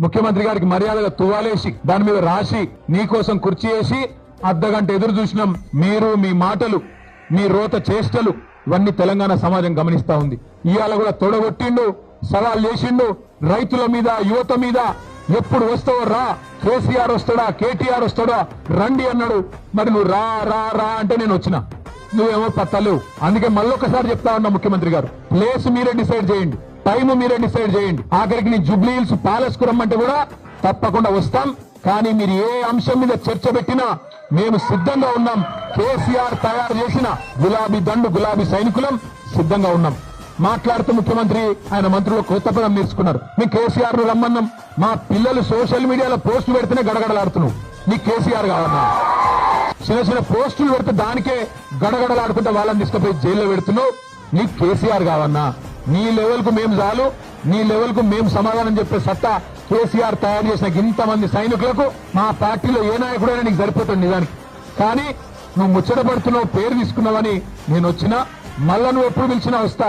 ముఖ్యమంత్రి గారికి మర్యాదగా తువాలేసి దాని మీద రాసి నీకోసం కుర్చీ వేసి అర్ధగంట ఎదురు చూసినాం. మీరు మీ మాటలు మీ రోత చేష్టలు ఇవన్నీ తెలంగాణ సమాజం గమనిస్తా ఉంది. ఇవాళ కూడా తొడగొట్టిండు సవాల్ చేసిండు. రైతుల మీద యువత మీద ఎప్పుడు వస్తావో రా. కేసీఆర్ వస్తాడా కేటీఆర్ వస్తాడా? రండి అన్నాడు. మరి నువ్వు రా రా రా అంటే నేను వచ్చిన. నువ్వేమో పత్తలేవు. అందుకే మళ్ళొకసారి చెప్తా ఉన్నా ముఖ్యమంత్రి గారు. ప్లేస్ మీరే డిసైడ్ చేయండి. టైం మీరే డిసైడ్ చేయండి. ఆఖరికి నేను జూబ్లీ హిల్స్ ప్యాలెస్కు రమ్మంటే కూడా తప్పకుండా వస్తాం. కానీ మీరు ఏ అంశం మీద చర్చ పెట్టినా మేము సిద్ధంగా ఉన్నాం. కేసీఆర్ తయారు చేసిన గులాబీ దండు గులాబీ సైనికులం సిద్ధంగా ఉన్నాం. మాట్లాడుతూ ముఖ్యమంత్రి ఆయన మంత్రులు కొత్త పదం నేర్చుకున్నారు. మేము కేసీఆర్ను రమ్మన్నాం. మా పిల్లలు సోషల్ మీడియాలో పోస్టులు పెడితేనే గడగడలాడుతున్నావు మీ కేసీఆర్ కావన్నా చిన్న చిన్న పోస్టులు పెడితే దానికే గడగడలాడుకుంటే వాళ్ళని తీసుకుపోయి జైల్లో పెడుతున్నావు. నీకు కేసీఆర్ కావన్నా నీ లెవెల్కు మేము చాలు నీ లెవెల్కు మేము సమాధానం చెప్పే సత్తా కేసీఆర్ తయారు చేసిన ఇంతమంది సైనికులకు మా పార్టీలో ఏ నాయకుడైనా నీకు సరిపోతుంది నిజానికి. కానీ నువ్వు ముచ్చటపడుతున్నావు పేరు తీసుకున్నావని నేను వచ్చినా మళ్ళా నువ్వు ఎప్పుడు పిలిచినా వస్తా.